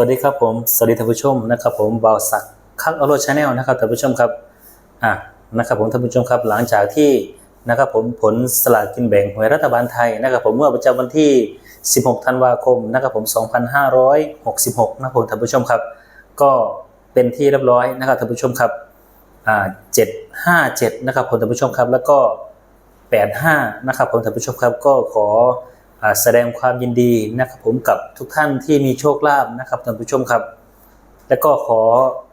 วัสดีครับผมสวัสดีท่านผู้ชมนะครับผมบาวศักคักอโรชาแนลนะครับท่านผู้ชมครับอะนะครับผมท่านผู้ชมครับหลังจากที่นะครับผมผลสลากกินแบ่งหวยรัฐบาลไทยนะครับผมเมื่อประจำวันที่ 16 ธันวาคมนะครับผม 2566นะครับผมท่านผู้ชมครับ ก็เป็นที่เรียบร้อยนะครับท่านผู้ชมครับอ่า757นะครับผมท่านผู้ชมครับแล้วก็ 85นะครับผมท่านผู้ชมครับก็ขอ แสดงความยินดีนะครับผมกับทุกท่านที่มีโชคลาภนะครับท่านผู้ชมครับ และก็ขอ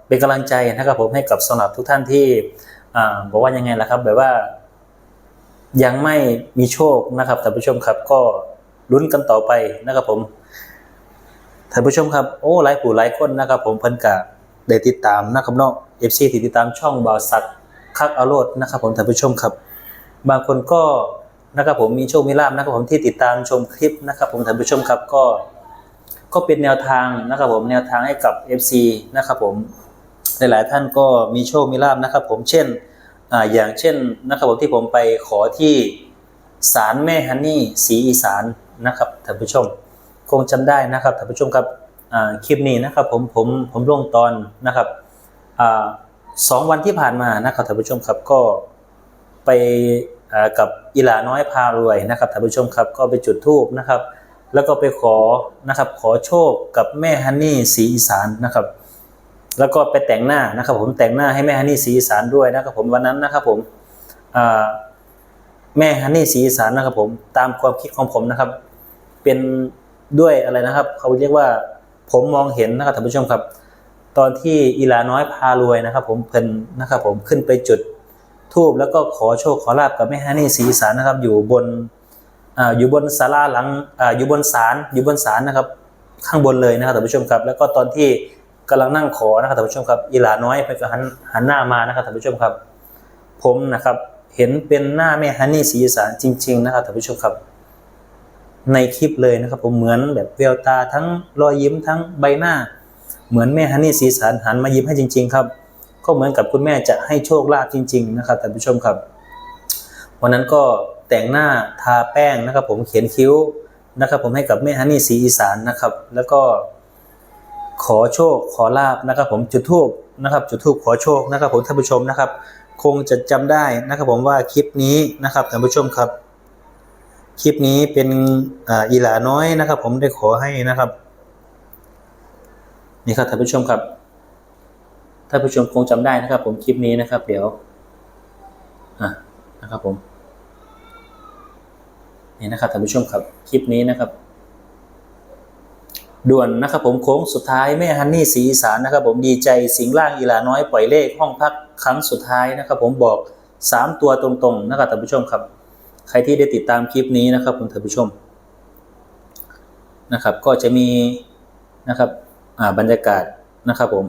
เป็นกำลังใจนะครับผมให้กับสำหรับทุกท่านที่อ่าบอกว่ายังไงล่ะครับ แบบว่า ยังไม่มีโชคนะครับท่านผู้ชมครับ ก็ลุ้นกันต่อไปนะครับผมท่านผู้ชมครับโอ้หลายผู้หลายคนนะครับ ผมเพิ่นกะได้ติดตามนะครับเนาะ FC ที่ติดตามช่องบาวสักคักอโรดนะครับ ผมท่านผู้ชมครับ บางคนก็ นะครับผมมีโชคมีลาภนะครับผมที่ติดตามชมคลิปนะครับผมท่านผู้ชมครับก็ ก็เป็นแนวทางนะครับผมแนวทางให้กับ FC นะครับผมหลายๆท่านก็มีโชคมีลาภนะครับผมเช่นอ่าอย่างเช่นนะครับผมที่ผมไปขอที่ศาลแม่ฮันนี่ศรีอีสานนะครับท่านผู้ชม คงจำได้นะครับท่านผู้ชมครับอ่าคลิปนี้นะครับผมผมผมลงตอนนะครับอ่าสองวันที่ผ่านมานะครับท่านผู้ชมครับก็ไป กับอีหลาน้อยพารวยนะครับท่านผู้ชมครับก็ไปจุดธูปนะครับ แล้วก็ไปขอนะครับขอโชคกับแม่ฮันนี่สีอีสานนะครับ แล้วก็ไปแต่งหน้านะครับ ผมแต่งหน้าให้แม่ฮันนี่สีอีสานด้วยนะครับ ผมวันนั้นนะครับผมแม่ฮันนี่สีอีสานนะครับผมตามความคิดของผมนะครับ เป็นด้วยอะไรนะครับเขาเรียกว่าผมมองเห็นนะครับท่านผู้ชมครับ ตอนที่อีลาน้อยพารวยนะครับ ผมเพิ่นนะครับ ผมขึ้นไปจุด ทูบแล้วก็ขอโชคขอลาบกับแม่ฮันนี่ศรีสานนะครับ อยู่บนอ่าอยู่บนศาลาหลังอ่าอยู่บนศาลอยู่บนศาลนะครับ ข้างบนเลยนะครับท่านผู้ชมครับ แล้วก็ตอนที่กำลังนั่งขอนะครับท่านผู้ชมครับอีหลาน้อยไปก็หันหันหน้ามานะครับท่านผู้ชมครับ ผมนะครับเห็นเป็นหน้าแม่ฮันนี่ศรีสานจริง ๆ นะครับท่านผู้ชมครับ ในคลิปเลยนะครับ ผมเหมือนแบบแววตาทั้งรอยยิ้มทั้งใบหน้า เหมือนแม่ฮันนี่ศรีสานหันมายิ้มให้จริง ๆ ครับ ก็เหมือนกับคุณแม่จะให้โชคลาภจริง ๆ นะครับท่านผู้ชมครับ วันนั้นก็แต่งหน้าทาแป้งนะครับ ผมเขียนคิ้วนะครับ ผมให้กับแม่ฮันนี่สีอีสานนะครับ แล้วก็ขอโชคขอลาบนะครับ ผมจุดธูปนะครับ จุดธูปขอโชคนะครับ ผมท่านผู้ชมนะครับ คงจะจำได้นะครับ ผมว่าคลิปนี้นะครับท่านผู้ชมครับ คลิปนี้เป็นอ่าอีหลาน้อยนะครับ ผมได้ขอให้นะครับนี่ครับท่านผู้ชมครับ ท่านผู้ชมคงจำได้นะครับ ผมคลิปนี้นะครับ เดี๋ยวอะนะครับผมนี่นะครับท่านผู้ชมครับคลิปนี้นะครับ ด่วนนะครับ ผมโค้งสุดท้ายแม่ฮันนี่สีอีสานนะครับ ผมดีใจสิงล่างอีหลาน้อยปล่อยเลขห้องพักครั้งสุดท้ายนะครับ ผมบอกสามตัวตรงๆนะครับท่านผู้ชมครับ ใครที่ได้ติดตามคลิปนี้นะครับผมท่านผู้ชมนะครับ ก็จะมีนะครับอ่าบรรยากาศนะครับผม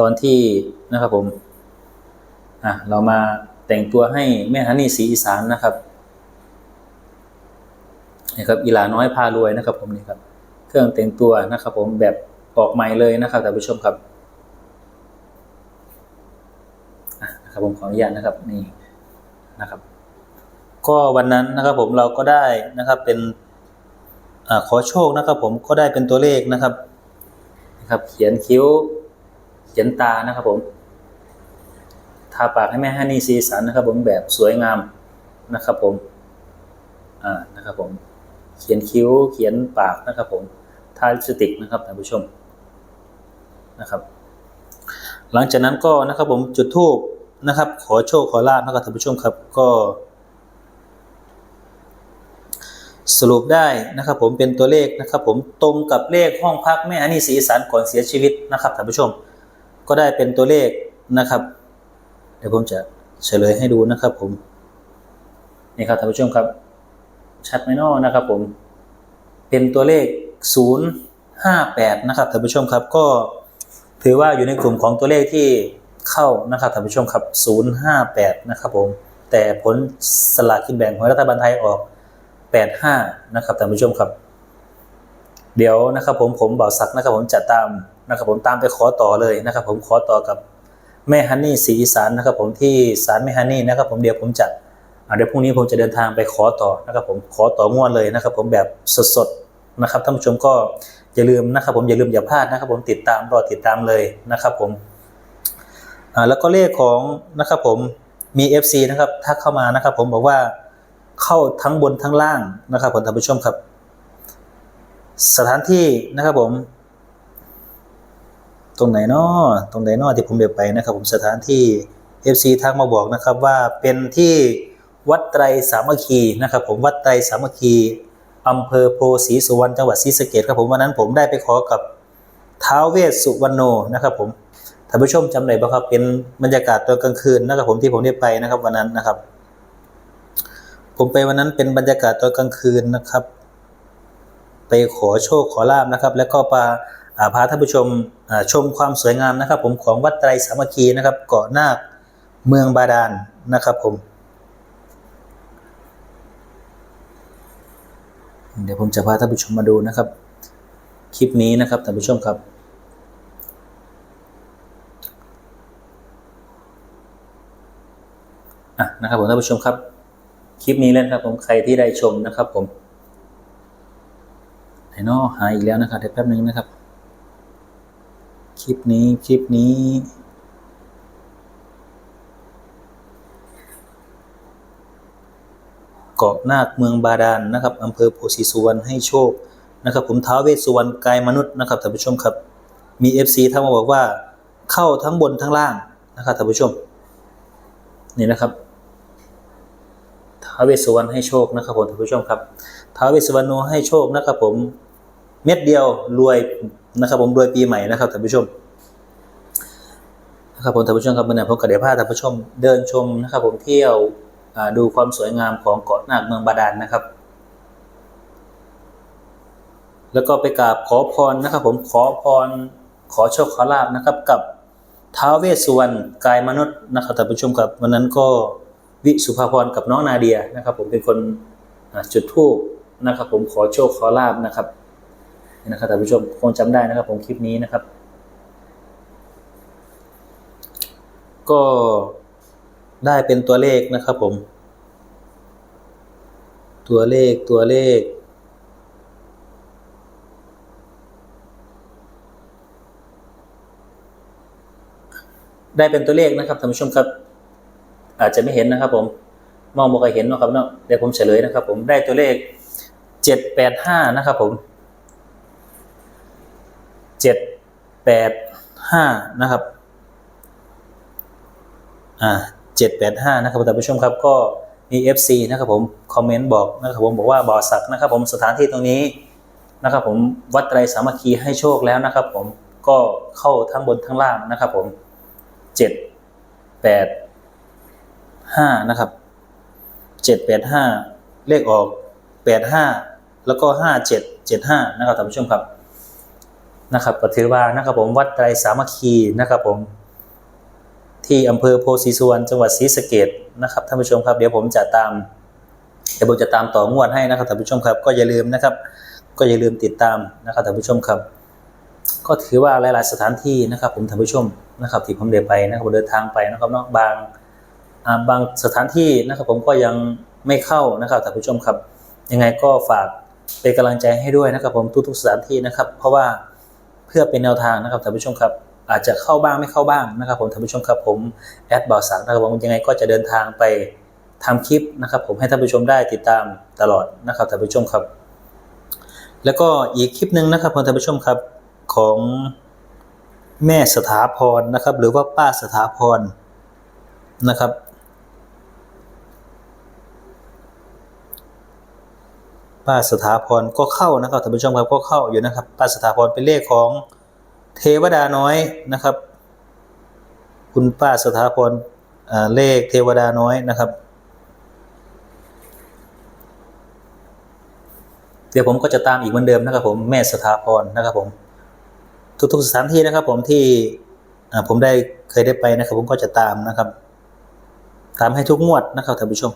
ตอนที่นะครับผมอะเรามาแต่งตัวให้แม่ฮันนี่สีอีสานนะครับนี่ครับอีหลาน้อยพารวยนะครับ ผมนี่ครับ เครื่องแต่งตัวนะครับ ผมแบบออกใหม่เลยนะครับท่านผู้ชมครับอะนะครับผมขออนุญาตนะครับนี่นะครับ ก็วันนั้นนะครับผมเราก็ได้นะครับเป็นอ่าขอโชคนะครับ ผมก็ได้เป็นตัวเลขนะครับนะครับ เขียนคิ้ว เขียนตานะครับผม ทาปากให้แม่ฮันนี่สีสันนะครับ ผมแบบสวยงามนะครับผม อ่า นะครับผม เขียนคิ้ว เขียนปากนะครับผม ทาลิปสติกนะครับท่านผู้ชมนะครับ หลังจากนั้นก็นะครับผมจุดธูปนะครับ ขอโชคขอลาบนะครับท่านผู้ชมครับ ก็ สรุปได้นะครับ ผมเป็นตัวเลขนะครับ ผมตรงกับเลขห้องพักแม่ฮันนี่สีสันก่อนเสียชีวิตนะครับท่านผู้ชม ก็ได้เป็นตัวเลขนะครับ เดี๋ยวผมจะเฉลยให้ดูนะครับผม นี่ครับท่านผู้ชมครับ ชัดไหมนอนะครับผม เป็นตัวเลข 058 นะครับท่านผู้ชมครับ ก็ถือว่าอยู่ในกลุ่มของตัวเลขที่เข้านะครับท่านผู้ชมครับ 058 นะครับผม แต่ผลสลากกินแบ่งของรัฐบาลไทยออก 85 นะครับท่านผู้ชมครับ เดี๋ยวนะครับผมผมบ่าวศักนะครับผมจะตาม นะครับผมตามไปขอต่อเลยนะครับ ผมขอต่อกับแม่ฮันนี่สีอีสานนะครับ ผมที่ศาลแม่ฮันนี่นะครับ ผมเดี๋ยวผมจะอ่าเดี๋ยวพรุ่งนี้ผมจะเดินทางไปขอต่อนะครับ ผมขอต่องวดเลยนะครับ ผมแบบสดๆนะครับท่านผู้ชมก็อย่าลืมนะครับ ผมอย่าลืมอย่าพลาดนะครับ ผมติดตามรอติดตามเลยนะครับ ผมแล้วก็เลขของนะครับผมมี FC นะครับถ้าเข้ามานะครับ ผมบอกว่าเข้าทั้งบนทั้งล่างนะครับผมท่านผู้ชมครับ สถานที่นะครับผม ตรงไหนนาะตรงไหนนาะที่ผมเดินไปนะครับ ผมสถานที่ FC ทักมาบอกนะครับว่าเป็นที่วัดไตรสามัคคีนะครับผมวัดไตรสามัคคีอำเภอโพธิ์ศรีสุวรรณจังหวัดศรีสะเกษครับผมวันนั้นผมได้ไปขอกับท้าวเวสสุวรรณโนนะครับผมท่านผู้ชมจำได้ปะครับเป็นบรรยากาศตอนกลางคืนนะครับผมที่ผมได้ไปนะครับวันนั้นนะครับ ผมไปวันนั้นเป็นบรรยากาศตอนกลางคืนนะครับ ไปขอโชคขอลาบนะครับ แล้วก็ปา พาท่านผู้ชมชมความสวยงามนะครับ ผมของวัดไตรสามัคคีนะครับ เกาะนาคเมืองบาดาลนะครับผม เดี๋ยวผมจะพาท่านผู้ชมมาดูนะครับ คลิปนี้นะครับท่านผู้ชมครับอะนะครับผมท่านผู้ชมครับ คลิปนี้เล่นครับ ผมใครที่ได้ชมนะครับ ผมไหนนอหายอีกแล้วนะครับเดี๋ยวแป๊บนึงนะครับ คลิปนี้ คลิปนี้ เกาะนาคเมืองบาดาลนะครับอำเภอโพธิสุวรรณให้โชคนะครับ ผมท้าวเวสสุวรรณกายมนุษย์นะครับท่านผู้ชมครับ มี FC ทักมาบอกว่าเข้าทั้งบนทั้งล่างนะครับท่านผู้ชม นี่นะครับท้าวเวสสุวรรณให้โชคนะครับผมท่านผู้ชมครับท้าวเวสสุวรรณโนให้โชคนะครับผมเม็ดเดียวรวย นะครับผมรวยปีใหม่นะครับท่านผู้ชมนะครับผมท่านผู้ชมครับเมื่อนี้ผมก็ได้พาท่านผู้ชมเดินชมนะครับผมเที่ยวดูความสวยงามของเกาะนาคเมืองบาดาลนะครับ แล้วก็ไปกราบขอพรนะครับ ผมขอพรขอโชคขอลาบนะครับ กับท้าวเวสสุวรรณกายมนุษย์นะครับท่านผู้ชมครับวันนั้นก็วิสุภาพรกับน้องนาเดียนะครับ ผมเป็นคนจุดธูปนะครับ ผมขอโชคขอลาบนะครับ นะครับท่านผู้ชมคงจำได้นะครับ ผมคลิปนี้นะครับ ก็ได้เป็นตัวเลขนะครับ ผม ตัวเลขตัวเลข ได้เป็นตัวเลขนะครับท่านผู้ชมครับ อาจจะไม่เห็นนะครับผมมองบอกเห็นนะครับเนาะเดี๋ยวผมเฉลยนะครับ ผมได้ตัวเลขเจ็ดแปดห้านะครับผม เจ็ดแปดห้านะครับอ่าเจ็ดแปดห้านะครับท่านผู้ชมครับก็มี FC นะครับผมคอมเมนต์บอกนะครับผมบอกว่าบ่อสักนะครับผมสถานที่ตรงนี้นะครับผมวัดไตรสามัคคีให้โชคแล้วนะครับผมก็เข้าทั้งบนทั้งล่างนะครับผมเจ็ดแปดห้านะครับเจ็ดแปดห้าเลขออกแปดห้าแล้วก็ห้าเจ็ดเจ็ดห้านะครับท่านผู้ชมครับ นะครับก็ถือว่านะครับผมวัดไตรสามัคคีนะครับผมที่อำเภอโพธิ์ศรีสุวรรณจังหวัดศรีสะเกษนะครับท่านผู้ชมครับเดี๋ยวผมจะตามเดี๋ยวผมจะตามต่องวดให้นะครับท่านผู้ชมครับ ก็อย่าลืมนะครับ ก็อย่าลืมติดตามนะครับท่านผู้ชมครับ ก็ถือว่าหลาย ๆ สถานที่นะครับ ผมท่านผู้ชมนะครับที่ผมเดินไปนะครับเดินทางไปนะครับเนาะบางอ่าบางสถานที่นะครับ ผมก็ยังไม่เข้านะครับท่านผู้ชมครับ ยังไงก็ฝากเป็นกำลังใจให้ด้วยนะครับ ผมทุก ๆ สถานที่นะครับ เพราะว่า เพื่อเป็นแนวทางนะครับท่านผู้ชมครับอาจจะเข้าบ้างไม่เข้าบ้างนะครับผมท่านผู้ชมครับผมแอดบอสักนะครับผมยังไงก็จะเดินทางไปทำคลิปนะครับผมให้ท่านผู้ชมได้ติดตามตลอดนะครับท่านผู้ชมครับ แล้วก็อีกคลิปหนึ่งนะครับท่านผู้ชมครับของแม่สถาพรนะครับหรือว่าป้าสถาพรนะครับ ป้าสถาพรก็เข้านะครับท่านผู้ชมครับก็เข้าอยู่นะครับ ป้าสถาพรเป็นเลขของเทวดาน้อยนะครับ คุณป้าสถาพรเลขเทวดาน้อยนะครับ เดี๋ยวผมก็จะตามอีกเหมือนเดิมนะครับผมแม่สถาพรนะครับผมทุกๆสถานที่นะครับผมที่ผมได้เคยได้ไปนะครับ ผมก็จะตามนะครับ ตามให้ทุกงวดนะครับท่านผู้ชม อ่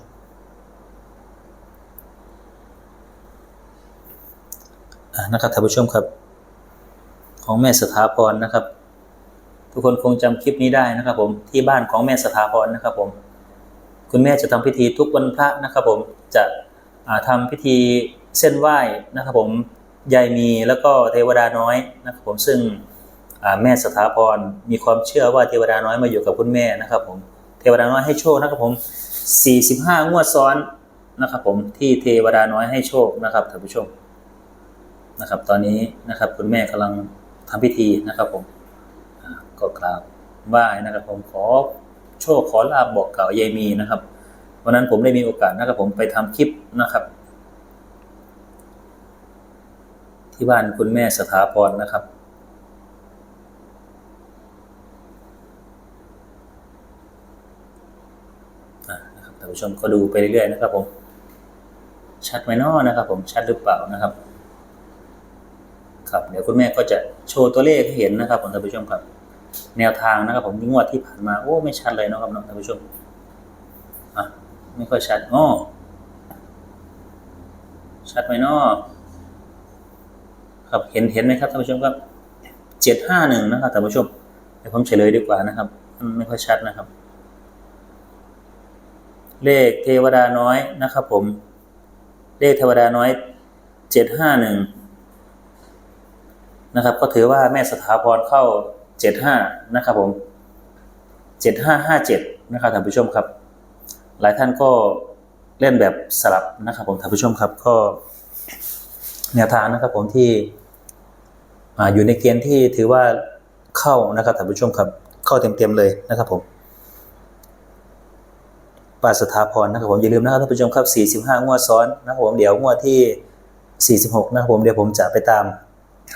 า นะครับท่านผู้ชมครับ ของแม่สถาพรนะครับ ทุกคนคงจำคลิปนี้ได้นะครับ ผมที่บ้านของแม่สถาพรนะครับ ผม คุณแม่จะทำพิธีทุกวันพระนะครับ ผมจะอ่าทำพิธีเส้นไหว้นะครับ ผมยายมีแล้วก็เทวดาน้อยนะครับ ผมซึ่งแม่สถาพรมีความเชื่อว่าเทวดาน้อยมาอยู่กับคุณแม่นะครับ ผมเทวดาน้อยให้โชคนะครับ ผม 45 งวดซ้อนนะครับ ผมที่เทวดาน้อยให้โชคนะครับท่านผู้ชม นะครับ ตอนนี้นะครับคุณแม่กำลังทำพิธีนะครับผมก็กราบไหว้นะครับ ผมขอโชคขอลาบบอกกล่าวยายมีนะครับวันนั้นผมได้มีโอกาสนะครับ ผมไปทำคลิปนะครับ ที่บ้านคุณแม่สถาพรนะครับนะครับท่านผู้ชมก็ดูไปเรื่อยๆนะครับ ผม ชัดไหมนาะนะครับ ผมชัดหรือเปล่านะครับ ครับ เดี๋ยวคุณแม่ก็จะโชว์ตัวเลขให้เห็นนะครับผมท่านผู้ชมครับ แนวทางนะครับ ผมงวดที่ผ่านมาโอ้ไม่ชัดเลยนะครับท่านผู้ชมอะไม่ค่อยชัดอ้อชัดไหมเนาะครับเห็นเห็นไหมครับท่านผู้ชมครับเจ็ดห้าหนึ่งนะครับท่านผู้ชมเดี๋ยวผมเฉลยดีกว่านะครับมันไม่ค่อยชัดนะครับ เลขเทวดาน้อยนะครับ ผม เลขเทวดาน้อยเจ็ดห้าหนึ่ง นะครับ ก็ถือว่าแม่สถาพรเข้าเจ็ดห้านะครับผมเจ็ดห้าห้าเจ็ดนะครับท่านผู้ชมครับ หลายท่านก็เล่นแบบสลับนะครับผมท่านผู้ชมครับก็แนวทางนะครับผมที่อ่าอยู่ในเกณฑ์ที่ถือว่าเข้านะครับท่านผู้ชมครับ เข้าเต็มๆเลยนะครับผมปาสถาพรนะครับผมอย่าลืมนะครับท่านผู้ชมครับ 45 งวดซ้อนนะครับผมเดี๋ยวงวดที่ 46 นะครับผมเดี๋ยวผมจะไปตาม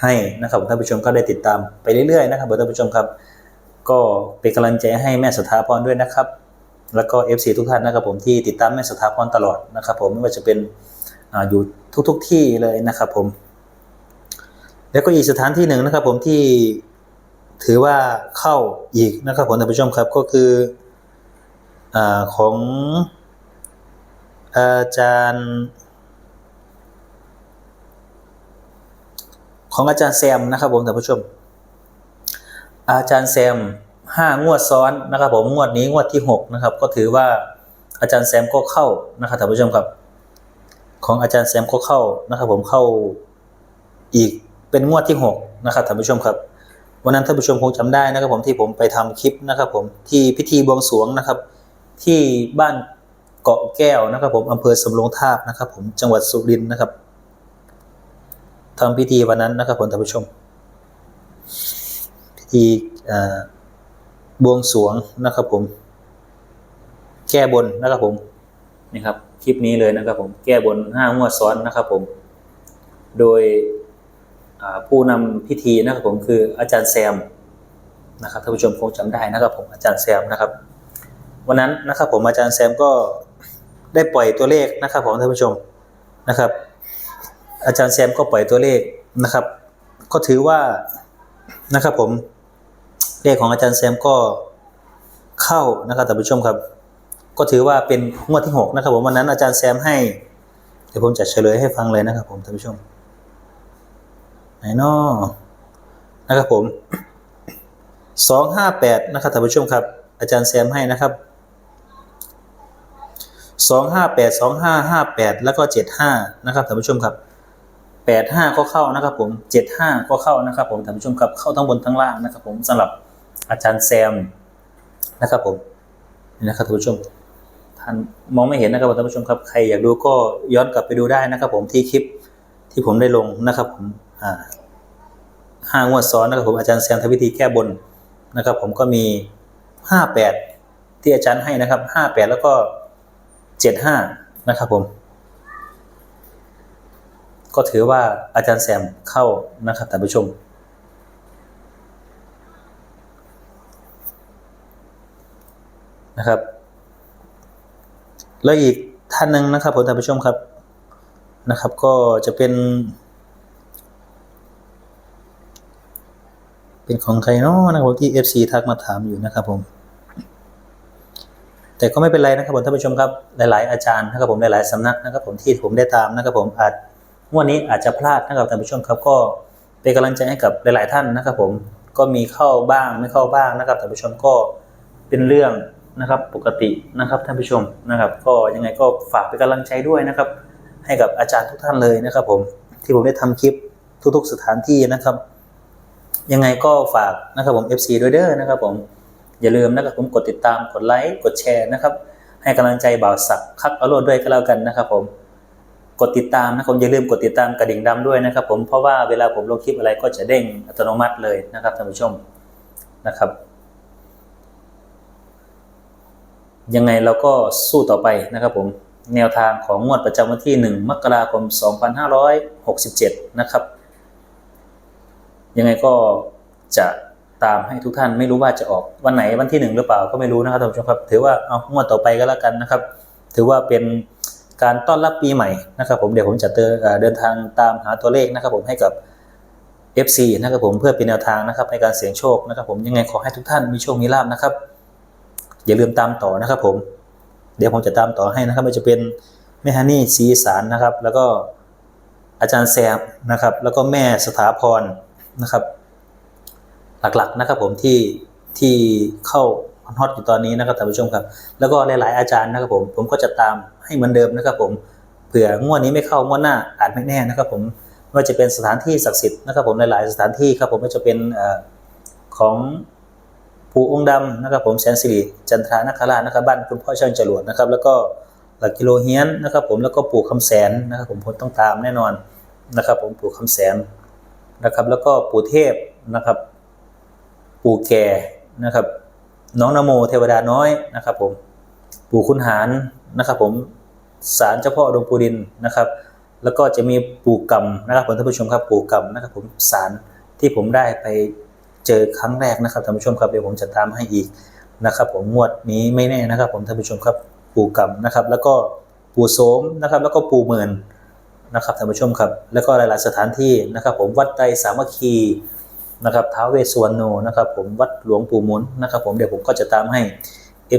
ให้นะครับท่านผู้ชมก็ได้ติดตามไปเรื่อยๆนะครับท่านผู้ชมครับ ก็เป็นกำลังใจให้แม่สถาพรด้วยนะครับ แล้วก็ FC ทุกท่านนะครับผมที่ติดตามแม่สถาพรตลอดนะครับ ผมไม่ว่าจะเป็นออยู่ทุกๆทที่เลยนะครับผม แล้วก็อีกสถานที่หนึ่งนะครับ ผมที่ถือว่าเข้าอีกนะครับผมท่านผู้ชมครับก็คืออของอาจารย์ ของอาจารย์แซมนะครับผมท่านผู้ชม อาจารย์แซมห้างวดซ้อนนะครับผมงวดนี้งวดที่หกนะครับ ก็ถือว่าอาจารย์แซมก็เข้านะครับท่านผู้ชมครับ ของอาจารย์แซมก็เข้านะครับ ผมเข้าอีกเป็นงวดที่หกนะครับท่านผู้ชมครับ วันนั้นท่านผู้ชมคงจำได้นะครับ ผมที่ผมไปทำคลิปนะครับ ผมที่พิธีบวงสรวงนะครับ ที่บ้านเกาะแก้วนะครับ ผมอำเภอสำโรงทาบนะครับ ผมจังหวัดสุรินทร์นะครับ ทำพิธีวันนั้นนะครับผมท่านผู้ชม พิธีบวงสรวงนะครับผม แก้บนนะครับผมนี่ครับคลิปนี้เลยนะครับผมแก้บนห้างวดซ้อนนะครับผม โดยผู้นำพิธีนะครับผมคืออาจารย์แซมนะครับท่านผู้ชมคงจำได้นะครับผมอาจารย์แซมนะครับ วันนั้นนะครับผมอาจารย์แซมก็ได้ปล่อยตัวเลขนะครับผมท่านผู้ชมนะครับ อาจารย์แซมก็ปล่อยตัวเลขนะครับ ก็ถือว่านะครับผมเลขของอาจารย์แซมก็เข้านะครับท่านผู้ชมครับ ก็ถือว่าเป็นงวดที่หกนะครับผมวันนั้นอาจารย์แซมให้เดี๋ยวผมจะเฉลยให้ฟังเลยนะครับ ผมท่านผู้ชมไหนนอนะครับผมสองห้าแปดนะครับท่านผู้ชมครับ อาจารย์แซมให้นะครับสองห้าแปดสองห้าห้าแปดแล้วก็เจ็ดห้านะครับท่านผู้ชมครับ แปดห้าก็เข้านะครับผมเจ็ดห้าก็เข้านะครับผมท่านผู้ชมครับเข้าทั้งบนทั้งล่างนะครับผมสำหรับอาจารย์แซมนะครับผมนี่นะครับท่านผู้ชมท่านมองไม่เห็นนะครับท่านผู้ชมครับใครอยากดูก็ย้อนกลับไปดูได้นะครับผมที่คลิปที่ผมได้ลงนะครับผมอ่าห้างวดซ้อนนะครับผมอาจารย์แซมทำพิธีแก้บนนะครับ ผมก็มีห้าแปดที่อาจารย์ให้นะครับห้าแปดแล้วก็เจ็ดห้านะครับผม ก็ถือว่าอาจารย์แซมเข้านะครับท่านผู้ชม นะครับ แล้วอีกท่านหนึ่งนะครับผมท่านผู้ชมครับนะครับ ก็จะเป็น เป็นของใครเนาะนะครับที่ FC ทักมาถามอยู่นะครับผมแต่ก็ไม่เป็นไรนะครับผมท่านผู้ชมครับหลาย ๆ อาจารย์นะครับผมหลาย ๆ สำนักนะครับผมที่ผมได้ตามนะครับผมอาจ งวดนี้อาจจะพลาดนะครับท่านผู้ชมครับก็เป็นกำลังใจให้กับหลาย ๆ ท่านนะครับ ผมก็มีเข้าบ้างไม่เข้าบ้างนะครับท่านผู้ชมก็เป็นเรื่องนะครับปกตินะครับท่านผู้ชมนะครับ ก็ยังไงก็ฝากเป็นกำลังใจด้วยนะครับ ให้กับอาจารย์ทุกท่านเลยนะครับ ผมที่ผมได้ทำคลิปทุก ๆ สถานที่นะครับ ยังไงก็ฝากนะครับผม FC ด้วยเด้อนะครับผมอย่าลืมนะครับผมกดติดตามกดไลค์กดแชร์นะครับ ให้กำลังใจบ่าวสักคักอโรดด้วยก็แล้วกันนะครับผม กดติดตามนะครับอย่าลืมกดติดตามกระดิ่งดำด้วยนะครับ ผมเพราะว่าเวลาผมลงคลิปอะไรก็จะเด้งอัตโนมัติเลยนะครับท่านผู้ชมนะครับ ยังไงเราก็สู้ต่อไปนะครับผมแนวทางของงวดประจำวันที่ 1 มกราคม 2567 นะครับ ยังไงก็จะตามให้ทุกท่านไม่รู้ว่าจะออกวันไหนวันที่หนึ่งหรือเปล่าก็ไม่รู้นะครับท่านผู้ชมครับ ถือว่าเอางวดต่อไปก็แล้วกันนะครับ ถือว่าเป็น การต้อนรับปีใหม่นะครับผมเดี๋ยวผมจะเดินทางตามหาตัวเลขนะครับผมให้กับ FC นะครับผมเพื่อเป็นแนวทางนะครับในการเสี่ยงโชคนะครับผมยังไงขอให้ทุกท่านมีโชคมีลาภนะครับ อย่าลืมตามต่อนะครับผมเดี๋ยวผมจะตามต่อให้นะครับไม่จะเป็นแม่ฮันนี่สีอีสารนะครับ แล้วก็อาจารย์แซมนะครับ แล้วก็แม่สถาพรนะครับ หลักๆนะครับผมที่ที่เข้า ฮอตอยู่ตอนนี้นะครับท่านผู้ชมครับ แล้วก็หลายๆอาจารย์นะครับผมผมก็จะตามให้เหมือนเดิมนะครับผมเผื่องวดนี้ไม่เข้างวดหน้าอาจไม่แน่นะครับผมไม่ว่าจะเป็นสถานที่ศักดิ์สิทธิ์นะครับผมหลายๆสถานที่ครับผมไม่ว่าจะเป็นของปู่องค์ดำนะครับผมแสนสิริจันทรานาคราชนะครับบ้านคุณพ่อช่างจรวดนะครับ แล้วก็หลักกิโลเฮียนนะครับผมแล้วก็ปู่คำแสนนะครับผมผมต้องตามแน่นอนนะครับ ผมปู่คำแสนนะครับ แล้วก็ปู่เทพนะครับ ปู่แก่นะครับ น้องนโมเทวดาน้อยนะครับ ผมปู่คุณหารนะครับ ผมศาลเจ้าพ่อดงปูดินนะครับ แล้วก็จะมีปู่กรรมนะครับผมท่านผู้ชมครับปู่กรรมนะครับ ผมศาลที่ผมได้ไปเจอครั้งแรกนะครับท่านผู้ชมครับเดี๋ยวผมจะตามให้อีกนะครับ ผมงวดนี้ไม่แน่นะครับ ผมท่านผู้ชมครับปู่กรรมนะครับ แล้วก็ปู่โสมนะครับ แล้วก็ปู่เมินนะครับท่านผู้ชมครับ แล้วก็หลาย ๆ สถานที่นะครับ ผมวัดไตสามัคคี นะครับท้าวเวสวรรณโนนะครับผมวัดหลวงปู่มุนนะครับผมเดี๋ยวผมก็จะตามให้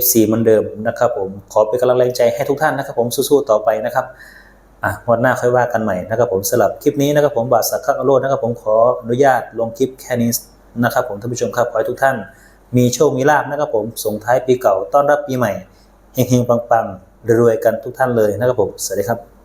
FC เหมือนเดิมนะครับผมขอเป็นกำลังแรงใจให้ทุกท่านนะครับผมสู้ๆต่อไปนะครับอะวันหน้าค่อยว่ากันใหม่นะครับผมสำหรับคลิปนี้นะครับผมบาทสักคักอโรดนะครับผมขออนุญาตลงคลิปแค่นี้นะครับผมท่านผู้ชมครับขอให้ทุกท่าน มีโชคมีลาภนะครับผมส่งท้ายปีเก่าต้อนรับปีใหม่เฮงๆปังๆรวยๆกันทุกท่านเลยนะครับผมสวัสดีครับ